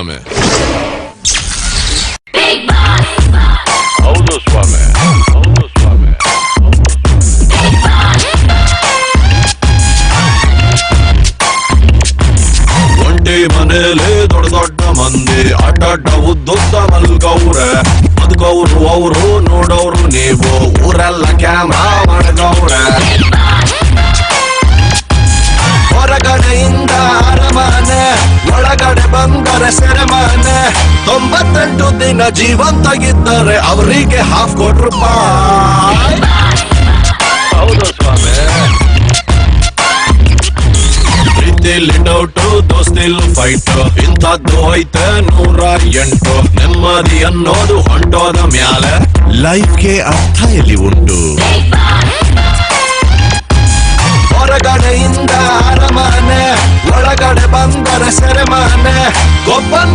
ಸ್ವಾಮಿ ಹೌದು ಸ್ವಾಮಿ ಹೌದು ಸ್ವಾಮಿ ಒಂಟಿ ಮನೇಲಿ ದೊಡ್ಡ ದೊಡ್ಡ ಮಂದಿ ಅಡ್ಡಡ್ಡ ಉದ್ದುದ್ದ ಮಲ್ಗವ್ರೆ. ಬದುಕವ್ರು ಅವ್ರು ನೋಡವ್ರು ನೀವು. ಊರೆಲ್ಲ ಕ್ಯಾಮ್ರಾ ಮಾಡಗವ್ರೆ. ತೊಂಬತ್ತೆಂಟು ಜೀವಂತ ಜೀವಂತಾಗಿದ್ದರೆ ಅವರಿಗೆ ಹಾಫ್ ಕೋಟಿ ರೂಪಾಯಿ ಹೌದು ಸ್ವಾಮಿ. ಪ್ರೀತಿಲಿ ಡೌಟು ದೋಸ್ತಿಲ್ ಫೈಟ್ ಇಂಥದ್ದು ಐತೆ ನೂರ ಎಂಟು. ನೆಮ್ಮದಿ ಅನ್ನೋದು ಹೊಂಟೋದ ಮ್ಯಾಲೆ. ಲೈಫ್ಗೆ ಅರ್ಥ ಎಲ್ಲಿ ಉಂಟು? ಹೊರಗಡೆಯಿಂದ ಅರಮನೆ ಒಳಗಡೆ ಬಂದರೆ ಸೆರೆಮಾನೆ. ಗೊಬ್ಬನ್ನು